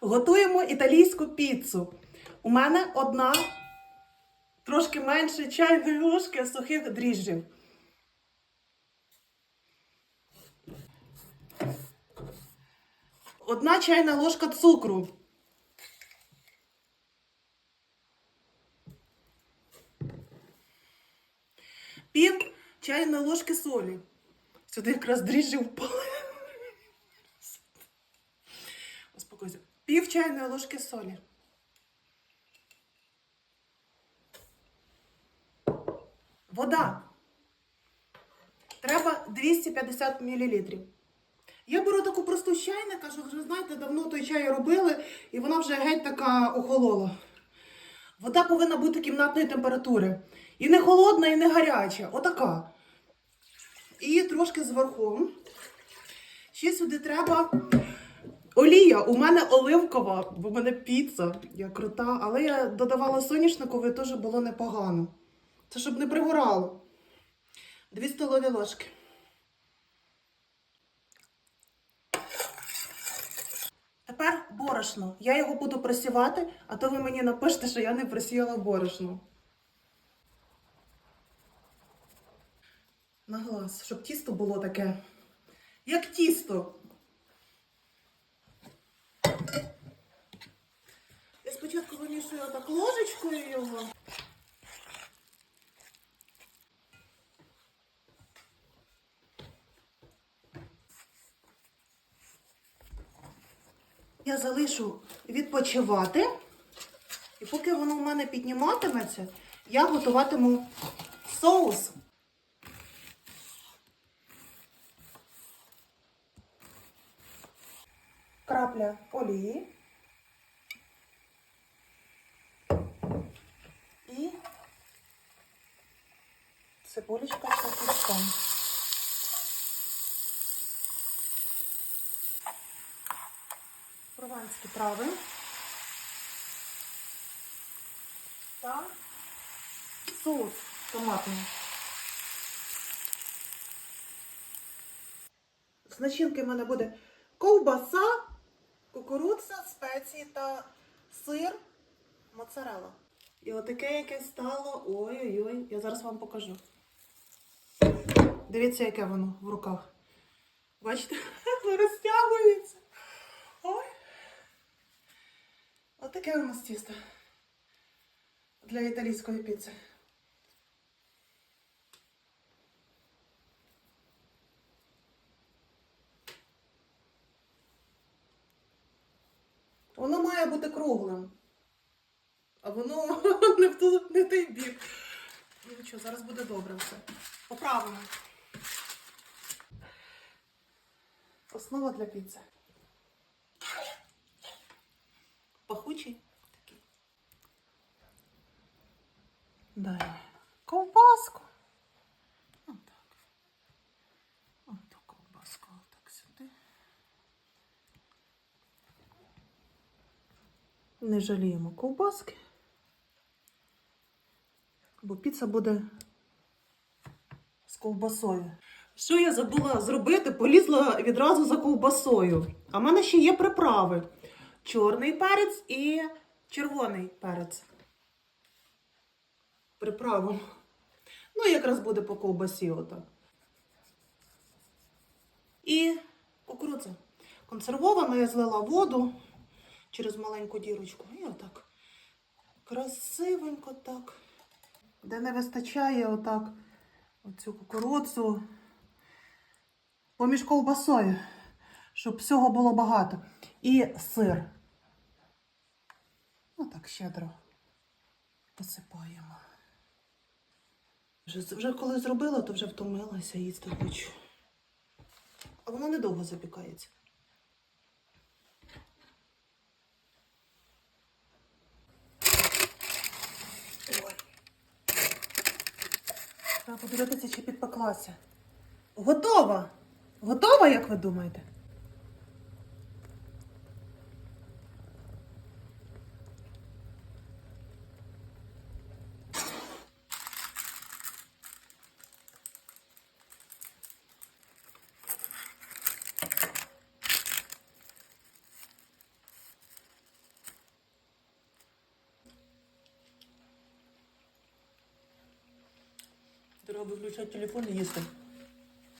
Готуємо італійську піцу. У мене одна трошки менше чайної ложки сухих дріжджів. Одна чайна ложка цукру. Пів чайної ложки солі. Сюди якраз дріжджі впали. Успокойся. Пів чайної ложки солі. Вода. Треба 250 мл. Я беру таку просту з чайника, що вже знаєте, давно той чай робили, і вона вже геть така охолола. Вода повинна бути кімнатної температури. І не холодна, і не гаряча. Отака. І трошки зверху. Ще сюди треба олія. У мене оливкова, бо в мене піца. Я крута, але я додавала соняшникове, теж було непогано. Це щоб не пригорало. Дві столові ложки. Тепер борошно. Я його буду просівати, а то ви мені напишете, що я не просіяла борошно. На глаз, щоб тісто було таке, як тісто. Спочатку вимішую отак ложечкою його. Я залишу відпочивати. І поки воно в мене підніматиметься, я готуватиму соус. Крапля олії. І цибулечка з капустом. прованські трави та соус томатний. З начинки в мене буде ковбаса, кукурудза, спеції та сир, моцарелла. І отаке яке стало. Ой-ой-ой, я зараз вам покажу. Дивіться, яке воно в руках. Бачите, воно розтягується. Ой. Отаке у нас тісто для італійської піци. Воно має бути круглим. А воно не в, той бік. Ну нічого, зараз буде добре все. Поправимо. Основа для піци. Пахучий такий. Далі. Ковбаску. Отак. Отак ковбаску. Отак сюди. Не жаліємо ковбаски. Бо піца буде з ковбасою. Що я забула зробити? Полізла відразу за ковбасою. А в мене ще є приправи чорний перець і червоний перець. Приправом. Ну, якраз буде по ковбасі отак. І кукурудза. Консервована, я злила воду через маленьку дірочку. І отак. Красивенько так. Де не вистачає отак оцю кукурудзу поміж ковбасою щоб всього було багато. І сир. Отак щедро посипаємо. Вже, вже коли зробила, то вже втомилася їсти хочу. А воно недовго запікається. Треба подивитися, чи підпеклася. Готова! Готова, як ви думаєте? Треба виключати телефон і їсти.